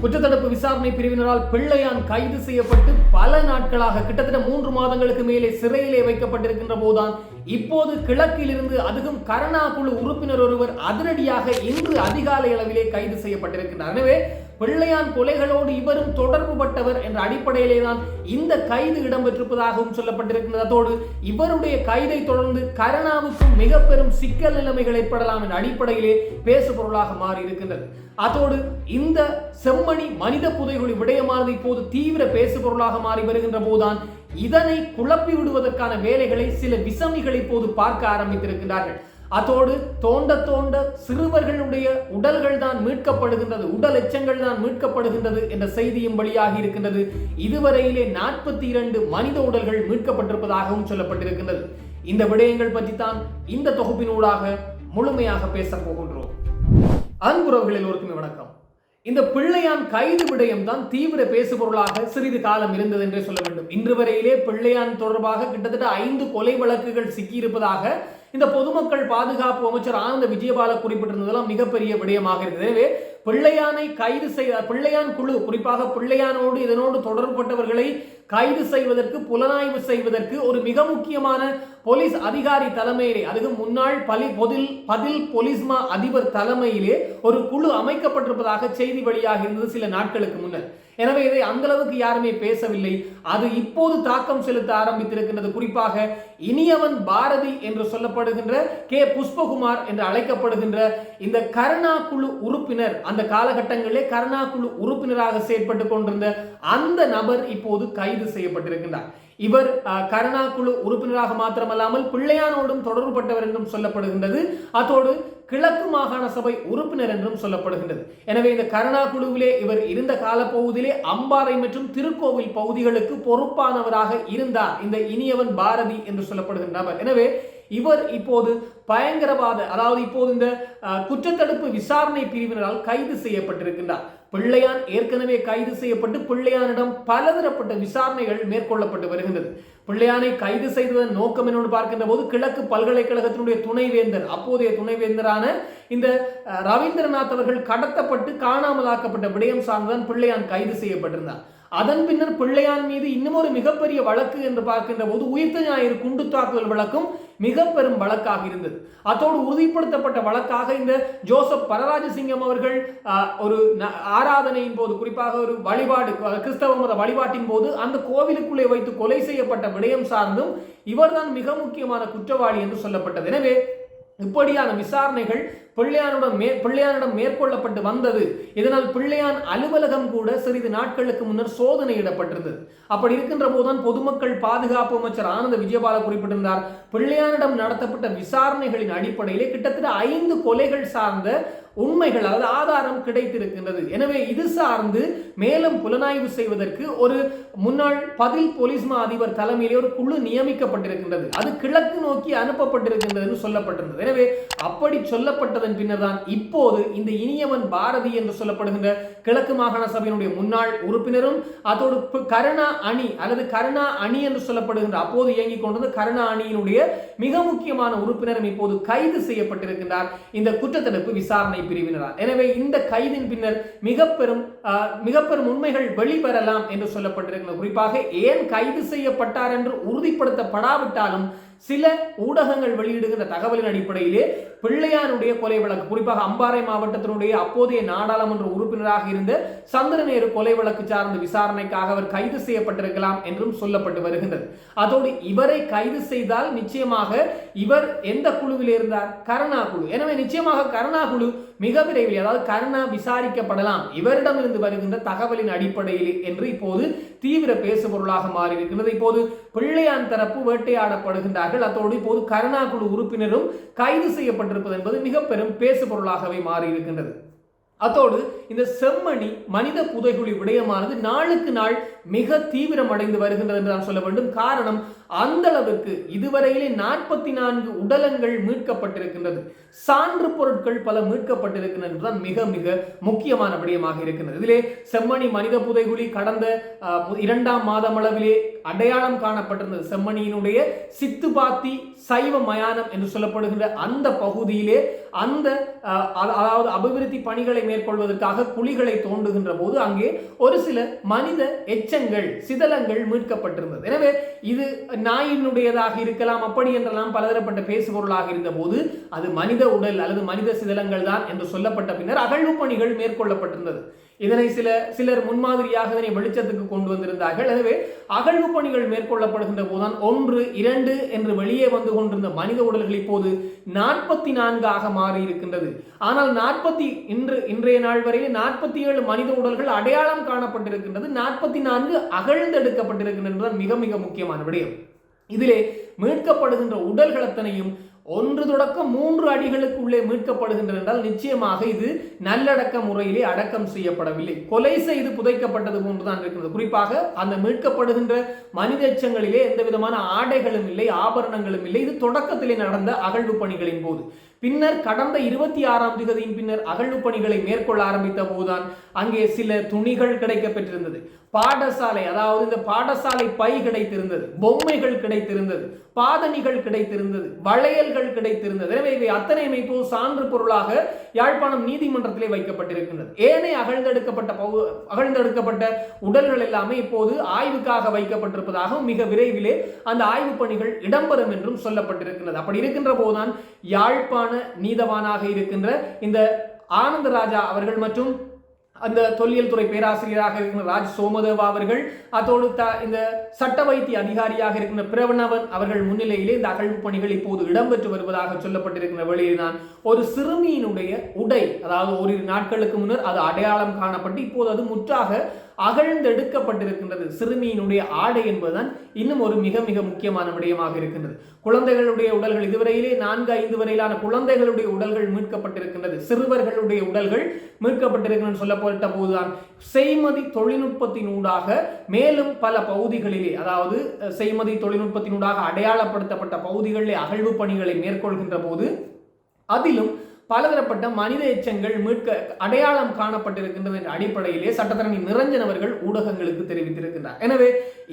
குற்றத்தடுப்பு விசாரணை பிரிவினரால் பிள்ளையான் கைது செய்யப்பட்டு பல நாட்களாக கிட்டத்தட்ட மூன்று மாதங்களுக்கு மேலே சிறையிலே வைக்கப்பட்டிருக்கின்ற போதுதான் இப்போது கிழக்கிலிருந்து அதுவும் கருணா குழு உறுப்பினர் ஒருவர் அதிரடியாக இன்று அதிகாலை அளவிலே கைது செய்யப்பட்டிருக்கின்றார். எனவே பிள்ளையான் கொலைகளோடு இவரும் தொடர்பு பட்டவர் என்ற அடிப்படையிலே தான் இந்த கைது இடம்பெற்றிருப்பதாகவும் சொல்லப்பட்டிருக்கின்றது அதோடு இவருடைய கைதை தொடர்ந்து கருணாவுக்கும் மிக பெரும் சிக்கல் நிலைமைகள் ஏற்படலாம் என்ற அடிப்படையிலே பேசுபொருளாக மாறி இருக்கின்றது அதோடு இந்த செம்மணி மனித புதைகுழி விடயமானது இப்போது தீவிர பேசுபொருளாக மாறி வருகின்ற போதுதான் இதனை குழப்பி விடுவதற்கான வேலைகளை சில விசமிகள் இப்போது பார்க்க ஆரம்பித்திருக்கிறார்கள் அதோடு தோண்ட தோண்ட சிறுவர்களுடைய உடல்கள் தான் மீட்கப்படுகின்றது உடல் எச்சங்கள் தான் மீட்கப்படுகின்றது என்ற செய்தியும் வெளியாகி இருக்கின்றது. இதுவரையிலே நாற்பத்தி இரண்டு மனித உடல்கள் மீட்கப்பட்டிருப்பதாகவும் சொல்லப்பட்டிருக்கின்றது. இந்த விடயங்கள் பற்றி தான் இந்த தொகுப்பினூடாக முழுமையாக பேசப் போகின்றோம். அன்புறவுகள் ஒருக்குமே வணக்கம். இந்த பிள்ளையான் கைது விடயம் தான் தீவிர பேசுபொருளாக சிறிது காலம் இருந்தது என்றே சொல்ல வேண்டும். இன்று வரையிலே பிள்ளையான் தொடர்பாக கிட்டத்தட்ட ஐந்து கொலை வழக்குகள் சிக்கியிருப்பதாக இந்த பொதுமக்கள் பாதுகாப்பு அமைச்சர் ஆனந்த விஜயபால குறிப்பிட்டிருந்ததெல்லாம் மிகப்பெரிய விடயமாக இருக்குது. எனவே பிள்ளையானை கைது செய்ய பிள்ளையான் குழு குறிப்பாக பிள்ளையானோடு இதனோடு தொடர்பட்டவர்களை கைது செய்வதற்கு புலனாய்வு செய்வதற்கு ஒரு மிக முக்கியமான போலீஸ் அதிகாரி தலைமையிலே அதுக்கு முன்னாள் பலி பொதில் பதில் போலீஸ்மா அதிபர் தலைமையிலே ஒரு குழு அமைக்கப்பட்டிருப்பதாக செய்தி வெளியாக இருந்தது சில நாட்களுக்கு முன்னர். எனவே இதை அந்த அளவுக்கு யாருமே பேசவில்லை. அது இப்போது தாக்கம் செலுத்த ஆரம்பித்திருக்கின்றது. குறிப்பாக இனியவன் பாரதி என்று சொல்லப்படுகின்ற கே. புஷ்பகுமார் என்று அழைக்கப்படுகின்ற இந்த கருணா குழு உறுப்பினர் அந்த காலகட்டங்களிலே கருணா குழு உறுப்பினராக செயற்பட்டு கொண்டிருந்த அந்த நபர் இப்போது கைது கைது செய்யப்பட்டிருக்கின்றார். இவர் கருணா குழு உறுப்பினராக மாத்திரமல்லாமல் பிள்ளையானோடும் தொடர்புபட்டவர் என்றும் சொல்லப்படுகின்றது. அதோடு கிழக்கு மாகாண சபை உறுப்பினர் என்றும் சொல்லப்படுகின்றது. எனவே இந்த கருணா குழுவிலே இவர் இருந்த காலப்பகுதியிலே அம்பாறை மற்றும் திருக்கோவில் பகுதிகளுக்கு பொறுப்பானவராக இருந்தார். இந்த இனியவன் பாரதி என்று சொல்லப்படுகின்ற நபர். எனவே இவர் இப்போது பயங்கரவாத அதாவது இப்போது இந்த குற்றத்தடுப்பு விசாரணை பிரிவினரால் கைது செய்யப்பட்டிருக்கின்றார். பிள்ளையான் ஏற்கனவே கைது செய்யப்பட்டு பிள்ளையானிடம் பலதரப்பட்ட விசாரணைகள் மேற்கொள்ளப்பட்டு வருகின்றது. பிள்ளையானை கைது செய்ததன் நோக்கம் என்னோடு பார்க்கின்ற போது கிழக்கு பல்கலைக்கழகத்தினுடைய துணைவேந்தர் அப்போதைய துணைவேந்தரான இந்த ரவீந்திரநாத் அவர்கள் கடத்தப்பட்டு காணாமலாக்கப்பட்ட விடயம் சார்ந்துதான் பிள்ளையான் கைது செய்யப்பட்டிருந்தார். அதன் பின்னர் பிள்ளையான் மீது இன்னும் ஒரு மிகப்பெரிய வழக்கு என்று பார்க்கின்ற போது உயிர்த்த ஞாயிறு குண்டு தாக்குதல் வழக்கும் மிக பெரும் வழக்காக இருந்தது. அதோடு உறுதிப்படுத்தப்பட்ட வழக்காக இந்த ஜோசப் பரராஜசிங்கம் அவர்கள் ஒரு ந- ஆராதனையின் போது குறிப்பாக ஒரு வழிபாடு கிறிஸ்தவ மத வழிபாட்டின் போது அந்த கோவிலுக்குள்ளே வைத்து கொலை செய்யப்பட்ட விடயம் சார்ந்தும் இவர்தான் மிக முக்கியமான குற்றவாளி என்று சொல்லப்பட்டது. எனவே இப்படியான விசாரணைகள் பிள்ளையானுடன் மே பிள்ளையானிடம் மேற்கொள்ளப்பட்டு வந்தது. இதனால் பிள்ளையான் அலுவலகம் கூட சிறிது நாட்களுக்கு முன்னர் சோதனையிடப்பட்டிருந்தது. அப்படி இருக்கின்ற போதுதான் பொதுமக்கள் பாதுகாப்பு அமைச்சர் ஆனந்த விஜயபால குறிப்பிட்டிருந்தார். பிள்ளையானிடம் நடத்தப்பட்ட விசாரணைகளின் அடிப்படையிலே கிட்டத்தட்ட ஐந்து கொலைகள் சார்ந்த உண்மைகள் அதாவது ஆதாரம் கிடைத்திருக்கின்றது. எனவே இது சார்ந்து மேலும் புலனாய்வு செய்வதற்கு ஒரு முன்னாள் பதில் போலீஸ் மா அதிபர் தலைமையிலே ஒரு குழு நியமிக்கப்பட்டிருக்கின்றது. அது கிழக்கு நோக்கி அனுப்பப்பட்டிருக்கின்றது என்று சொல்லப்பட்டிருந்தது. எனவே அப்படி சொல்லப்பட்டது பின்னர் பின்னர்தான் இப்போது இந்த இனியவன் பாரதி என்று சொல்லப்படுகின்ற கிழக்கு மாகாண சபையினுடைய முன்னாள் உறுப்பினரும் அதோடு கருணா அணி அல்லது கருணா அணி என்று சொல்லப்படுகின்ற அப்போது இயங்கிக் கொண்டிருந்த கருணா அணியினுடைய மிக முக்கியமான உறுப்பினரும் இப்போது கைது செய்யப்பட்டிருக்கின்றார். இந்த குற்றத்தடுப்பு விசாரணை பிரிவினரால். எனவே இந்த கைதின் பின்னர் மிக பெரும் மிக பெரும் உண்மைகள் வெளிவரலாம் என்று சொல்லப்பட்டிருக்கிறது குறிப்பாக ஏன் கைது செய்யப்பட்டார் என்று உறுதிப்படுத்தப்படாவிட்டாலும் சில ஊடகங்கள் வெளியிடுகின்ற தகவலின் அடிப்படையிலே பிள்ளையானுடைய கொலை வழக்கு குறிப்பாக அம்பாறை மாவட்டத்தினுடைய அப்போதைய நாடாளுமன்ற உறுப்பினராக இருந்த சந்திரநேரு கொலை வழக்கு சார்ந்த விசாரணைக்காக அவர் கைது செய்யப்பட்டிருக்கலாம் என்றும் சொல்லப்பட்டு வருகின்றது. அதோடு இவரை கைது செய்தால் நிச்சயமாக இவர் எந்த குழுவில் இருந்தார்? கருணா குழு. எனவே நிச்சயமாக கருணா குழு மிக விரைவில் அதாவது கருணா விசாரிக்கப்படலாம். இவரிடமிருந்து வருகின்ற தகவலின் அடிப்படையில் என்று இப்போது தீவிர பேசுபொருளாக மாறி இப்போது பிள்ளையான் தரப்பு வேட்டையாடப்படுகின்றார் வேட்டையாடப்படுகின்றார்கள் அத்தோடு இப்போது கருணா குழு உறுப்பினரும் கைது செய்யப்பட்டிருப்பது என்பது மிக பெரும் பேசுபொருளாகவே மாறி இருக்கின்றது அத்தோடு இந்த செம்மணி மனித புதைகுழி விடயமானது நாளுக்கு நாள் மிக தீவிரமடைந்து வருகின்றது என்று நான் சொல்ல வேண்டும். காரணம் அந்த அளவுக்கு இதுவரையிலே நாற்பத்தி நான்கு உடலங்கள் மீட்கப்பட்டிருக்கின்றது. சான்று பொருட்கள் பல மீட்கப்பட்டிருக்கின்றன தான் மிக மிக முக்கியமான விடயமாக இருக்கின்றது. இதிலே செம்மணி மனித புதைகுழி கடந்த இரண்டாம் மாதம் அளவிலே அடையாளம் காணப்பட்டிருந்தது. செம்மணியினுடைய சித்துபாத்தி சைவ மயானம் என்று சொல்லப்படுகின்ற அந்த பகுதியிலே அந்த அதாவது அபிவிருத்தி பணிகளை மேற்கொள்வதற்காக குழிகளை தோண்டுகின்ற போது அங்கே ஒரு சில மனித எச்சங்கள் சிதலங்கள் மீட்கப்பட்டிருந்தது. எனவே இது நாயினுடையதாக இருக்கலாம் அப்படி என்றெல்லாம் பலதரப்பட்ட பேசுபொருளாக இருந்த போது அது மனித உடல் அல்லது மனித சிதலங்கள் தான் என்று சொல்லப்பட்ட பின்னர் அகழ்வு பணிகள் மேற்கொள்ளப்பட்டிருந்தது. இதனை சில சிலர் முன்மாதிரியாக இதனை வெளிச்சத்துக்கு கொண்டு வந்திருந்தார்கள். எனவே அகழ்வு பணிகள் மேற்கொள்ளப்படுகின்ற போதுதான் ஒன்று இரண்டு என்று வெளியே வந்து கொண்டிருந்த மனித உடல்கள் இப்போது நாற்பத்தி நான்காக மாறி இருக்கின்றது. ஆனால் நாற்பத்தி இன்று இன்றைய நாள் வரையில் நாற்பத்தி ஏழு மனித உடல்கள் அடையாளம் காணப்பட்டிருக்கின்றது. நாற்பத்தி நான்கு அகழ்ந்தெடுக்கப்பட்டிருக்கின்றது மிக மிக முக்கியமான விடயம். இதிலே மீட்கப்படுகின்ற உடல்கள் அத்தனையும் ஒன்று தொடக்கம் மூன்று அடிகளுக்கு உள்ளே மீட்கப்படுகின்றன என்றால் நிச்சயமாக இது நல்லடக்க முறையிலே அடக்கம் செய்யப்படவில்லை. கொலை செய்து புதைக்கப்பட்டது போன்றுதான் இருக்கிறது. குறிப்பாக அந்த மீட்கப்படுகின்ற மனித எச்சங்களிலே எந்த விதமான ஆடைகளும் இல்லை ஆபரணங்களும் இல்லை. இது தொடக்கத்திலே நடந்த அகழ்வு பணிகளின் போது. பின்னர் கடந்த இருபத்தி ஆறாம் திகதியின் பின்னர் அகழ்வு பணிகளை மேற்கொள்ள ஆரம்பித்த போதுதான் அங்கே சில துணிகள் கிடைக்க பெற்றிருந்தது பாடசாலை அதாவது இந்த பாடசாலை பை கிடைத்திருந்தது பொம்மைகள் கிடைத்திருந்தது பாதணிகள் கிடைத்திருந்தது வளையல்கள் கிடைத்திருந்தது. எனவே இவை அத்தனை அமைப்பு சான்று பொருளாக யாழ்ப்பாணம் நீதிமன்றத்திலே வைக்கப்பட்டிருக்கின்றது. ஏனைய அகழ்ந்தெடுக்கப்பட்ட பகு- அகழ்ந்தெடுக்கப்பட்ட உடல்கள் எல்லாமே இப்போது ஆய்வுக்காக வைக்கப்பட்டிருப்பதாகவும் மிக விரைவிலே அந்த ஆய்வு பணிகள் இடம்பெறும் என்றும் சொல்லப்பட்டிருக்கின்றது. அப்படி இருக்கின்ற போதுதான் யாழ்ப்பாண நீதவானாக இருக்கின்ற இந்த ஆனந்த ராஜா அவர்கள் மற்றும் அந்த தொல்லியல் துறை பேராசிரியராக இருக்கிற ராஜ் சோமதேவா அவர்கள் அதோடு த இந்த சட்ட வைத்திய அதிகாரியாக இருக்கின்ற பிரவணவன் அவர்கள் முன்னிலையிலே இந்த அகழ்வு பணிகள் இப்போது இடம்பெற்று வருவதாக சொல்லப்பட்டிருக்கிற வேளையில் தான் ஒரு சிறுமியினுடைய உடை அதாவது ஓரிரு நாட்களுக்கு முன்னர் அது அடையாளம் காணப்பட்டு இப்போது அது முற்றாக அகழ்ந்தெடுக்கப்பட்டிருக்கின்றது. சிறுமியினுடைய ஆடை என்பதுதான் இன்னும் ஒரு மிக மிக முக்கியமான விடயமாக இருக்கின்றது. குழந்தைகளுடைய உடல்கள் இதுவரையிலே நான்கு ஐந்து வரையிலான குழந்தைகளுடைய உடல்கள் மீட்கப்பட்டிருக்கின்றது. சிறுவர்களுடைய உடல்கள் மீட்கப்பட்டிருக்கின்றன சொல்லப்பட்ட போதுதான். செய்மதி தொழில்நுட்பத்தினூடாக மேலும் பல பகுதிகளிலே அதாவது செய்மதி தொழில்நுட்பத்தினூடாக அடையாளப்படுத்தப்பட்ட பகுதிகளிலே அகழ்வு பணிகளை மேற்கொள்கின்ற போது அதிலும் பலதரப்பட்ட மனித எச்சங்கள் மீட்க அடையாளம் காணப்பட்டிருக்கின்றது என்ற அடிப்படையிலே சட்டத்தரணி நிரஞ்சன் அவர்கள் ஊடகங்களுக்கு தெரிவித்திருக்கின்றார். எனவே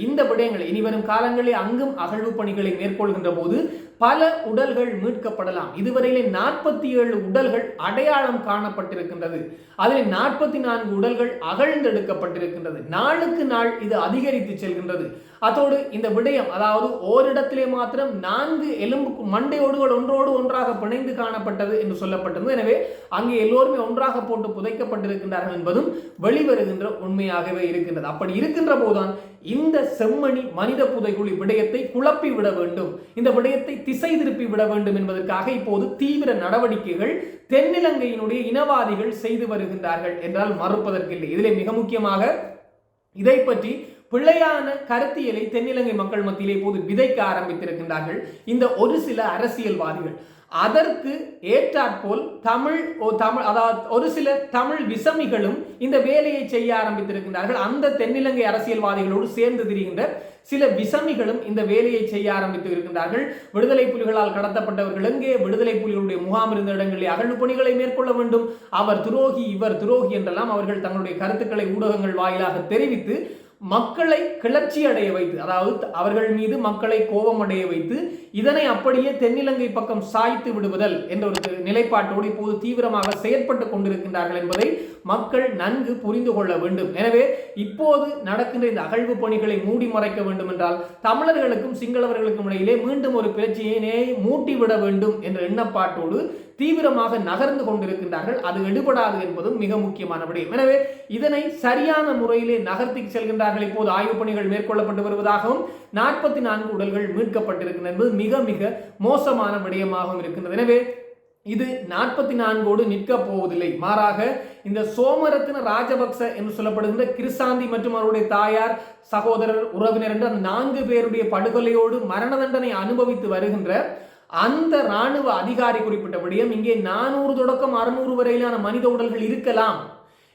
இந்த விடயங்களை இனிவரும் காலங்களில் அங்கும் அகழ்வு பணிகளை மேற்கொள்கின்ற போது பல உடல்கள் மீட்கப்படலாம். இதுவரையிலே நாற்பத்தி ஏழு உடல்கள் அடையாளம் காணப்பட்டிருக்கின்றது. அதில் நாற்பத்தி நான்கு உடல்கள் அகழ்ந்தெடுக்கப்பட்டிருக்கின்றது. நாளுக்கு நாள் இது அதிகரித்து செல்கின்றது. அதோடு இந்த விடயம் அதாவது ஓரிடத்திலே மாத்திரம் நான்கு எலும்பு மண்டையோடுகள் ஒன்றோடு ஒன்றாக பிணைந்து காணப்பட்டது என்று சொல்லப்பட்டது எனவே அங்கே எல்லோருமே ஒன்றாக போட்டு புதைக்கப்பட்டிருக்கின்றார்கள் என்பதும் வெளிவருகின்ற உண்மையாகவே இருக்கின்றது. அப்படி இருக்கின்ற போதுதான் இந்த செம்மணி மனித புதைக்குழி விடயத்தை குழப்பி விட வேண்டும். இந்த விடயத்தை திசை திருப்பி விட வேண்டும் என்பதற்காக இப்போது தீவிர நடவடிக்கைகள் தென்னிலங்கையினுடைய இனவாதிகள் செய்து வருகின்றார்கள் என்றால் மறுப்பதற்கில்லை. இதிலே மிக முக்கியமாக இதை பற்றி பிழையான கருத்தியலை தென்னிலங்கை மக்கள் மத்தியிலே இப்போது விதைக்க ஆரம்பித்திருக்கின்றார்கள். இந்த ஒரு சில அரசியல்வாதிகள். அதற்கு ஏற்றாற்போல் தமிழ் ஓ தமிழ் அதாவது ஒரு சில தமிழ் விசமிகளும் இந்த வேலையை செய்ய ஆரம்பித்திருக்கின்றார்கள். அந்த தென்னிலங்கை அரசியல்வாதிகளோடு சேர்ந்து திரிகின்ற சில விசமிகளும் இந்த வேலையை செய்ய ஆரம்பித்து இருக்கின்றார்கள். விடுதலை புலிகளால் கடத்தப்பட்டவர்கள் எங்கே? விடுதலை புலிகளுடைய முகாம் இருந்த இடங்களில் அகழ்வு பணிகளை மேற்கொள்ள வேண்டும். அவர் துரோகி இவர் துரோகி என்றெல்லாம் அவர்கள் தங்களுடைய கருத்துக்களை ஊடகங்கள் வாயிலாக தெரிவித்து மக்களை கிளர்ச்சி அடைய வைத்து அதாவது அவர்கள் மீது மக்களை கோபம் அடைய வைத்து இதனை அப்படியே தென்னிலங்கை பக்கம் சாய்த்து விடுவதல் என்ற ஒரு நிலைப்பாட்டோடு இப்போது தீவிரமாக செயற்பட்டு கொண்டிருக்கின்றார்கள் என்பதை மக்கள் நன்கு புரிந்து கொள்ள வேண்டும். எனவே இப்போது நடக்கின்ற இந்த அகழ்வு பணிகளை மூடி மறைக்க வேண்டும் என்றால் தமிழர்களுக்கும் சிங்களவர்களுக்கும் இடையிலே மீண்டும் ஒரு பிரச்சனையினை மூட்டிவிட வேண்டும் என்ற எண்ணப்பாட்டோடு தீவிரமாக நகர்ந்து கொண்டிருக்கின்றார்கள். அது எடுபடாது என்பதும் மிக முக்கியமான விடயம். எனவே இதனை சரியான முறையிலே நகர்த்தி செல்கின்றார்கள். இப்போது ஆய்வு பணிகள் மேற்கொள்ளப்பட்டு வருவதாகவும் நாற்பத்தி நான்கு உடல்கள் மீட்கப்பட்டிருக்கின்றன என்பது மிக மிக மோசமான விடயமாகவும் இருக்கின்றது. எனவே இது நாற்பத்தி நான்கோடு நிற்க போவதில்லை. மாறாக இந்த சோமரத்ன ராஜபக்ச என்று சொல்லப்படுகின்ற கிருசாந்தி மற்றும் அவருடைய தாயார் சகோதரர் உறவினர் என்ற நான்கு பேருடைய படுகொலையோடு மரண தண்டனை அனுபவித்து வருகின்ற அந்த ராணுவ அதிகாரி குறிப்பிட்ட விடயம் இங்கே நானூறு தொடக்கம் அறுநூறு வரையிலான மனித உடல்கள் இருக்கலாம்.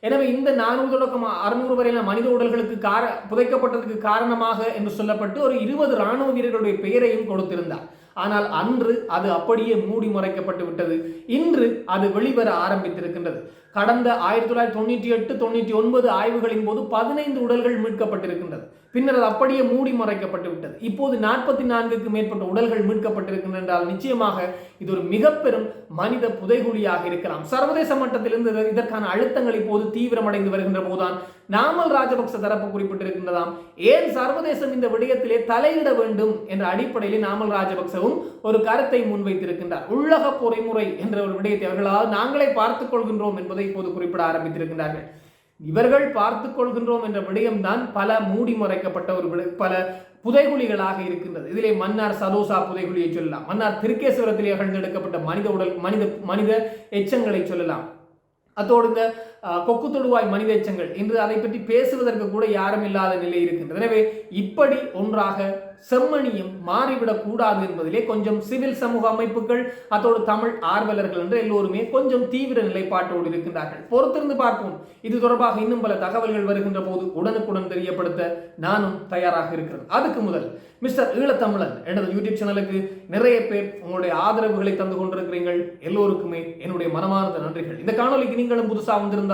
எனவே இந்த நானூறு தொடக்கம் அறுநூறு வரையிலான மனித உடல்களுக்கு கார புதைக்கப்பட்டதற்கு காரணமாக என்று சொல்லப்பட்டு ஒரு இருபது ராணுவ வீரர்களுடைய பெயரையும் கொடுத்திருந்தார். ஆனால் அன்று அது அப்படியே மூடி மறைக்கப்பட்டு விட்டது. இன்று அது வெளிவர ஆரம்பித்திருக்கின்றது. கடந்த ஆயிரத்தி தொள்ளாயிரத்தி தொண்ணூற்றி எட்டு தொண்ணூற்றி ஒன்பது ஆய்வுகளின் போது பதினைந்து உடல்கள் மீட்கப்பட்டிருக்கின்றது. பின்னர் அது அப்படியே மூடி மறைக்கப்பட்டு விட்டது. இப்போது நாற்பத்தி நான்குக்கு மேற்பட்ட உடல்கள் மீட்கப்பட்டிருக்கின்றன என்றால் நிச்சயமாக இது ஒரு மிக பெரும் மனித புதைகுழியாக இருக்கலாம். சர்வதேச மட்டத்திலிருந்து இதற்கான அழுத்தங்கள் இப்போது தீவிரமடைந்து வருகின்ற போதுதான் நாமல் ராஜபக்ச தரப்பு குறிப்பிட்டிருக்கின்றதாம். ஏன் சர்வதேசம் இந்த விடயத்திலே தலையிட வேண்டும் என்ற அடிப்படையில் நாமல் ராஜபக்சவும் ஒரு கருத்தை முன்வைத்திருக்கின்றார். உள்ளக பொறிமுறை என்ற ஒரு விடயத்தை அவர்களால் நாங்களே பார்த்துக் கொள்கின்றோம் என்பதை இப்போது குறிப்பிட ஆரம்பித்திருக்கின்றார்கள். இவர்கள் பார்த்து கொள்கின்றோம் என்ற விடயம்தான் பல மூடி மறைக்கப்பட்ட ஒரு பல புதைகுழிகளாக இருக்கின்றது. இதிலே மன்னார் சதோசா புதைகுழியை சொல்லலாம். மன்னார் திருக்கேஸ்வரத்திலே அகழ்ந்தெடுக்கப்பட்ட மனித உடல் மனித மனித எச்சங்களை சொல்லலாம். அத்தோடு இந்த கொக்கு தொடுவாய் மனித எச்சங்கள் அதை பற்றி பேசுவதற்கு கூட யாரும் இல்லாத நிலை இருக்கின்றது. எனவே இப்படி ஒன்றாக செம்மணியும் மாறிவிடக் கூடாது என்பதிலே கொஞ்சம் சிவில் சமூக அமைப்புகள் அதோடு தமிழ் ஆர்வலர்கள் என்று எல்லோருமே கொஞ்சம் தீவிர நிலைப்பாட்டோடு இருக்கின்றார்கள். பொறுத்திருந்து பார்ப்போம். இது தொடர்பாக இன்னும் பல தகவல்கள் வருகின்ற போது உடனுக்குடன் தெரியப்படுத்த நானும் தயாராக இருக்கிறேன். அதுக்கு முதல் மிஸ்டர் ஈழத்தமிழன் எனது யூடியூப் சேனலுக்கு நிறைய பேர் உங்களுடைய ஆதரவுகளை தந்து கொண்டிருக்கிறீர்கள். எல்லோருக்குமே என்னுடைய மனமார்ந்த நன்றிகள். இந்த காணொலிக்கு நீங்களும் புதுசாக வந்திருந்தால்